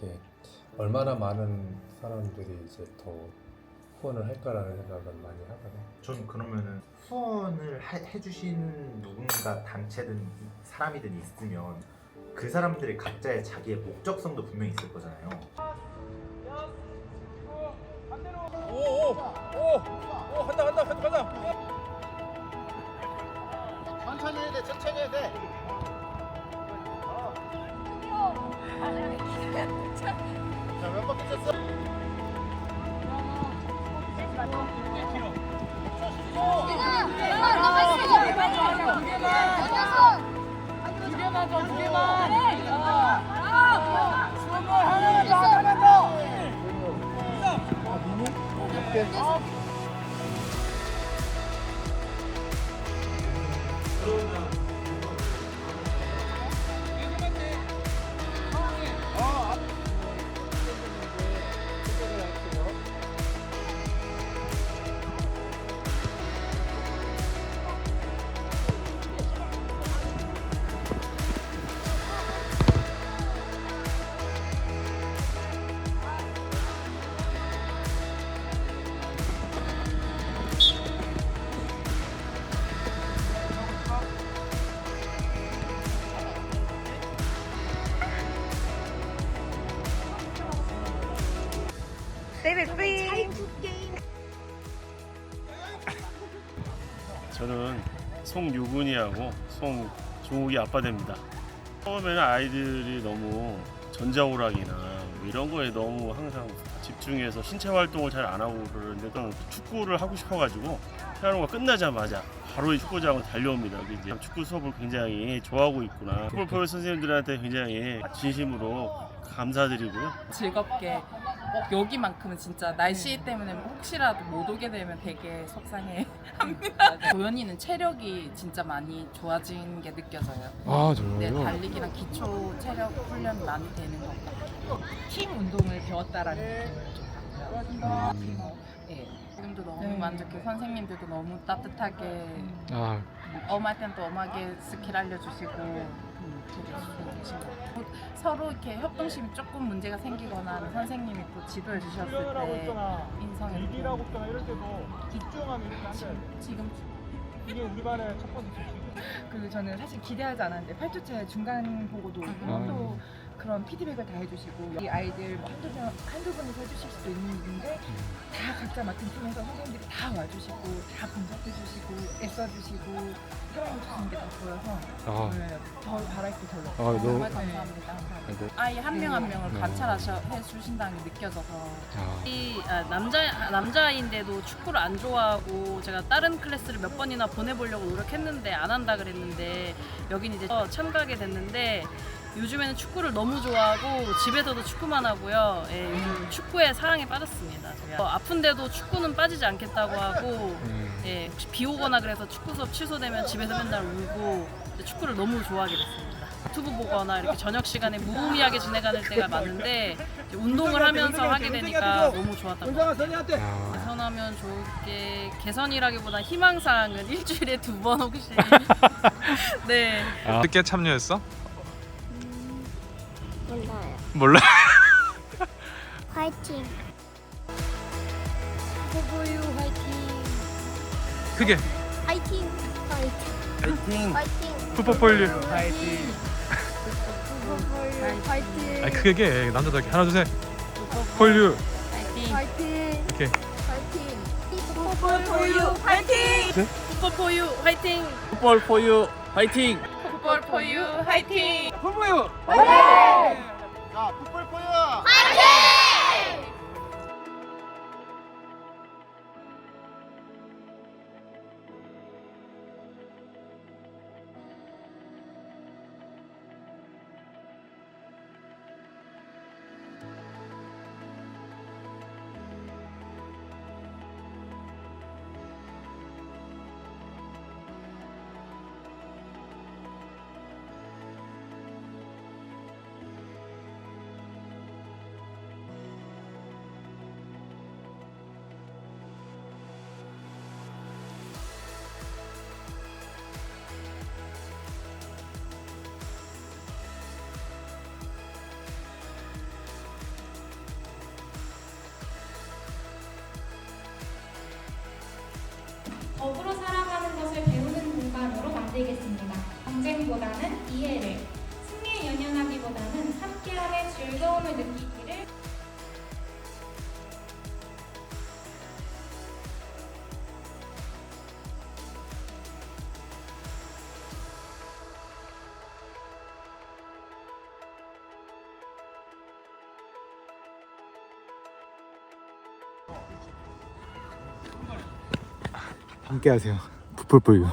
이렇게 얼마나 많은 사람들이 이제 더 후원을 할까라는 생각을 많이 하거든요. 전 그러면은 후원을 해, 해주시는 누군가 단체든 사람이든 있으면 그 사람들이 각자의 자기의 목적성도 분명히 있을 거잖아요. 저는 송유근이하고 송종욱이 아빠 됩니다. 처음에는 아이들이 너무 전자오락이나 뭐 이런 거에 너무 항상 집중해서 신체 활동을 잘 안 하고 그러는데 저는 축구를 하고 싶어가지고 피아노가 끝나자마자 바로 이 축구장으로 달려옵니다. 이제 축구 수업을 굉장히 좋아하고 있구나. 축구 포 선생님들한테 굉장히 진심으로 감사드리고요. 즐겁게 여기만큼은 진짜 날씨 때문에 혹시라도 못 오게 되면 되게 속상해 합니다. 도현이는 체력이 진짜 많이 좋아진 게 느껴져요. 아 네, 정말요? 달리기랑 기초 체력 훈련이 많이 되는 것 같고 팀 운동을 배웠다라는 느낌을 좀 받고요. 음. 네, 지금도 너무 만족해. 선생님들도 너무 따뜻하게 아 엄할 땐 또 엄하게 스킬 알려주시고 음, 되게 좋으신 것 같아요. 서로 이렇게 협동심이 조금 문제가 생기거나 선생님이 또 지도해 주셨을 때 인성이 일이라고 있거나 이럴 때도 집중하면 이렇게 돼. 지금 이게 우리 반의 첫 번째 규칙이야. 그리고 저는 사실 기대하지 않았는데 8주째 중간 보고도 아. 또 그런 피드백을 다 해주시고 이 아이들 뭐 한두, 분, 한두 분이서 해주실 수도 있는 일인데 다 각자 맡은 팀에서 선생님들이 다 와주시고 다 분석해 주시고 애써 주시고 사랑해 주시는 게다 보여서 아. 오늘 더 바랄 게 별로 아, 너무 정말 감사합니다. 네. 아이 한 명 한 명을 네. 관찰해 주신다는 게 느껴져서 아, 이 아, 남자 남자인데도 축구를 안 좋아하고 제가 다른 클래스를 몇 번이나 보내보려고 노력했는데 안 한다 그랬는데 여긴 이제 어, 참가하게 됐는데 요즘에는 축구를 너무 좋아하고 집에서도 축구만 하고요. 예, 요즘 축구에 사랑에 빠졌습니다. 제가. 어, 아픈데도 축구는 빠지지 않겠다고 하고 음. 예, 혹시 비 오거나 그래서 축구 수업 취소되면 집에서 맨날 울고 이제 축구를 너무 좋아하게 됐습니다. 유튜브 보거나 이렇게 저녁 시간에 무의미하게 지내가는 때가 많은데 이제 운동을 하면서 하게 되니까 너무 좋았던 것 같아요. 아, 개선하면 좋을 게 개선이라기보다 희망사항은 일주일에 두 번 혹시 네 어떻게 참여했어? 몰라요. 몰라. 화이팅. 호보유 화이팅. 크게 화이팅. 화이팅. 화이팅. 푸포폴류. 화이팅. 호보유 화이팅. 아니 크게 해. 남자답게 하나 둘 셋. 폴류. 파이팅 화이팅. 이렇게. 화이팅. 풋볼포유 화이팅 풋볼 포유 화이팅 풋볼 포유 화이팅! 풋볼포유 화이팅! 함께하세요. 풋볼포유.